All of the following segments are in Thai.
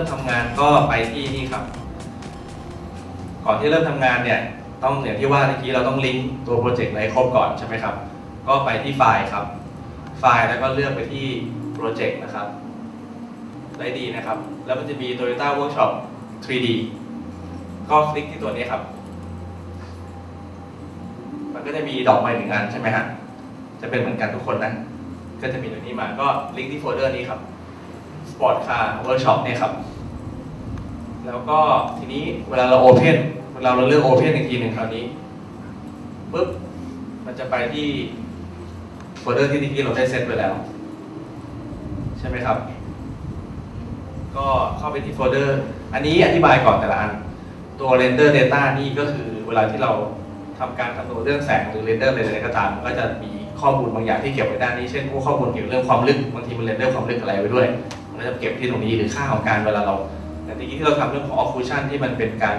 ริ่มทำงานก็ไปที่นี่ครับ ก่อนที่เริ่มทำงานเนี่ยต้องอย่างที่ว่าเมื่อกี้เราต้องลิงก์ตัวโปรเจกต์ในครบก่อนใช่ไหมครับ ก็ไปที่ไฟล์ครับ ไฟล์แล้วก็เลือกไปที่โปรเจกต์นะครับ ได้ดีนะครับ แล้วมันจะมี Toyota Workshop 3D ก็คลิกที่ตัวนี้ครับ มันก็จะมีดอกไม้หนึ่งอันใช่ไหมฮะ จะเป็นเหมือนกันทุกคนนะ ก็จะมีตัวนี้มา ก็ลิงก์ที่โฟลเดอร์นี้ครับ Sport Car Workshop เนี่ยครับ แล้วก็ทีนี้เวลาเรา Open เวลาเราเลือก Open อีกทีหนึ่งคราวนี้ปุ๊บมันจะไปที่โฟลเดอร์ที่ที่เราได้เซตไปแล้ว ใช่ไหมครับ ก็เข้าไปที่โฟลเดอร์ อันนี้อธิบายก่อนแต่ละอัน ตัว Render Data นี่ก็คือเวลาที่เราทำการคำนวณเรื่องแสงหรือ Render อะไรก็ตามมันก็จะมีข้อมูลบางอย่างที่เก็บไว้ด้านนี้ เช่นพวกข้อมูลเกี่ยวกับเรื่องความลึกบางทีมัน Render ความลึกอะไรไว้ด้วย มันจะเก็บที่ตรงนี้หรือค่าของการเวลาเราอย่ที่ที่เราทำเรื่องของ occlusion ที่มันเป็นการ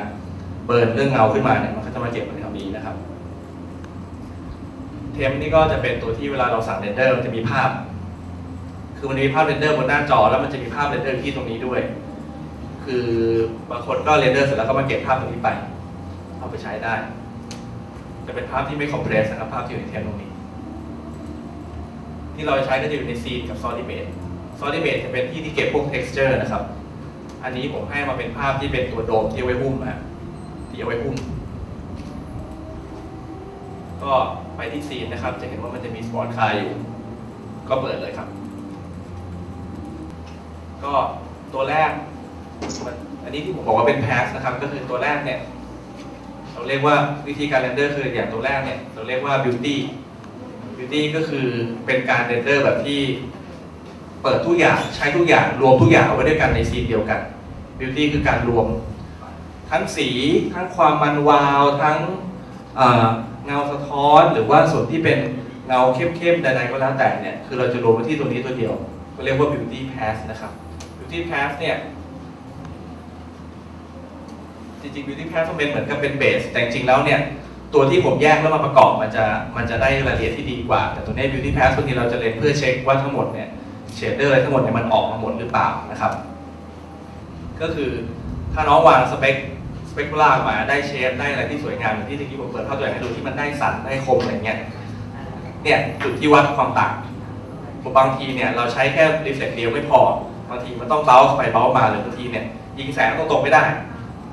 เบิร์นเรื่องเงาขึ้นมาเนี่ยมันก็จะมาเก็บไว้ในตรงนี้นะครับ เทมนี่ก็จะเป็นตัวที่เวลาเราสั่งเรนเดอร์มันจะมีภาพ คือมันมีภาพเรนเดอร์บนหน้าจอ แล้วมันจะมีภาพเรนเดอร์ที่ตรงนี้ด้วย คือบางคนก็เรนเดอร์เสร็จแล้วก็มาเก็บภาพตรงนี้ไปเอาไปใช้ได้ จะเป็นภาพที่ไม่คอมเพรสนะครับภาพที่อยู่ในเทมตรงนี้ ที่เราใช้ก็จะอยู่ในซีนกับ Solidmate Solidmate จะเป็นที่ที่เก็บพวก texture นะครับ อันนี้ผมให้มาเป็นภาพที่เป็นตัวโดมที่เอาไว้หุ้มนะที่เอาไว้หุ้ม ก็ไปที่ซีนนะครับ จะเห็นว่ามันจะมีสปอร์ตคาร์อยู่ ก็เปิดเลยครับ ก็ตัวแรกอันนี้ที่ผมบอกว่าเป็น pass นะครับ ก็คือตัวแรกเนี่ยเราเรียกว่าวิธีการเรนเดอร์คืออย่างตัวแรกเนี่ยเราเรียกว่า beauty beauty ก็คือเป็นการเรนเดอร์แบบที่ เปิดทุกอย่างใช้ทุกอย่างรวมทุกอย่างเอาไว้ด้วยกันในซีนเดียวกัน beauty คือการรวม ทั้งสีทั้งความมันวาว ทั้งเงาสะท้อนหรือว่าส่วนที่เป็นเงาเข้มๆใดๆก็แล้วแต่เนี่ยคือเราจะรวมไว้ที่ตัวนี้ตัวเดียวก็เรียกว่า beauty pass นะครับ beauty pass เนี่ยจริงๆ beauty pass ต้องเป็นเหมือนกับเป็นเบส แต่จริงๆแล้วเนี่ยตัวที่ผมแยกแล้วมาประกอบมันจะมันจะได้รายละเอียดที่ดีกว่า แต่ตัวนี้ beauty pass บางทีเราจะเล่นเพื่อเช็คว่าทั้งหมดเนี่ย เชดเดอร์อะไรทั้งหมดเนี่ยมันออกมาหมดหรือเปล่านะครับ ก็คือถ้าน้องวางสเปคสเปกล่ามาได้เชฟได้อะไรที่สวยงามอย่างที่ตะกี้ผมเปิดภาพตัวอย่างให้ดูที่มันได้สันได้คมอะไรเงี้ยเนี่ยจุดที่วัดความต่างบางทีเนี่ยเราใช้แค่รีเฟล็กเดียวไม่พอบางทีมันต้องเบ้าไปเบ้ามาหรือบางทีเนี่ยยิงแสงต้องตรงไม่ได้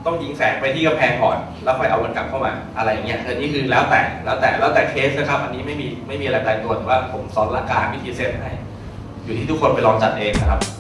ต้องยิงแสงไปที่กำแพงก่อน แล้วค่อยเอามันกลับเข้ามาอะไรเงี้ยคือนี่คือแล้วแต่แล้วแต่แล้วแต่เคสนะครับ อันนี้ไม่มีไม่มีอะไรตายตัวแต่ว่าผมสอนหลักการวิธีเซตให้ อยู่ที่ทุกคนไปลองจัดเองนะครับ